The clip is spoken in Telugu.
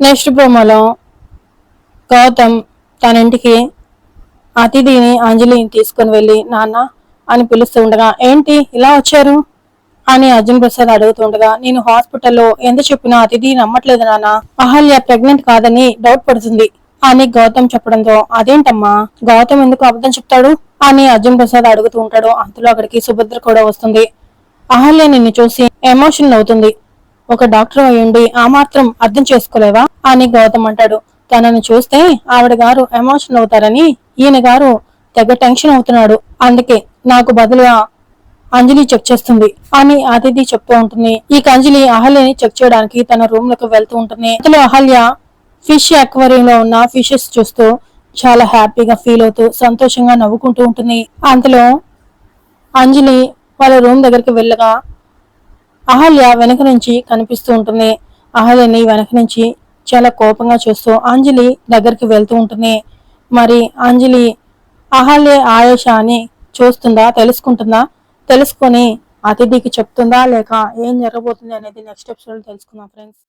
నెక్స్ట్ ప్రోమోలో గౌతమ్ తన ఇంటికి అతిథిని అంజలిని తీసుకుని వెళ్ళి నాన్న అని పిలుస్తూ ఉండగా ఏంటి? ఇలా వచ్చారు? అని అర్జున్ ప్రసాద్ అడుగుతుండగా నేను హాస్పిటల్లో ఎంత చెప్పినా అతిథి నమ్మట్లేదు నాన్న. అహల్య ప్రెగ్నెంట్ కాదని డౌట్ పడుతుంది అని గౌతమ్ చెప్పడంతో అదేంటమ్మా? గౌతమ్ ఎందుకు అబద్ధం చెప్తాడు? అని అర్జున్ ప్రసాద్ అడుగుతూ ఉంటాడు. అంతలో అక్కడికి సుభద్ర కూడా వస్తుంది. అహల్య నిన్ను చూసి ఎమోషనల్ అవుతుంది. ఒక డాక్టర్ అయ్యుండి ఆ మాత్రం అర్థం చేసుకోలేవా? అని గౌతమ్ అంటాడు. తనని చూస్తే ఆవిడ గారు ఎమోషనల్ అవుతారని ఈయన గారు తెగ టెన్షన్ అవుతున్నాడు. అందుకే నాకు బదులుగా అంజలి చెక్ చేస్తుంది అని అతిథి చెప్తూ ఉంటుంది. ఈ అంజలి అహల్యని చెక్ చేయడానికి తన రూమ్లోకి వెళ్తూ ఉంటుంది. అందులో అహల్య ఫిష్ అక్వేరియం లో ఉన్న ఫిషెస్ చూస్తూ చాలా హ్యాపీగా ఫీల్ అవుతూ సంతోషంగా నవ్వుకుంటూ ఉంటుంది. అంతలో అంజలి వాళ్ళ రూమ్ దగ్గరికి వెళ్ళగా అహల్య వెనక నుంచి కనిపిస్తూ ఉంటుంది. అహల్యని వెనక నుంచి చాలా కోపంగా చూస్తూ అంజలి దగ్గరికి వెళ్తూ ఉంటుంది. మరి అంజలి అహల్య ఆయేష అని చూస్తుందా తెలుసుకుంటుందా? తెలుసుకొని అతిథికి చెప్తుందా లేక ఏం జరగబోతుంది అనేది నెక్స్ట్ ఎపిసోడ్ తెలుసుకుందాం ఫ్రెండ్స్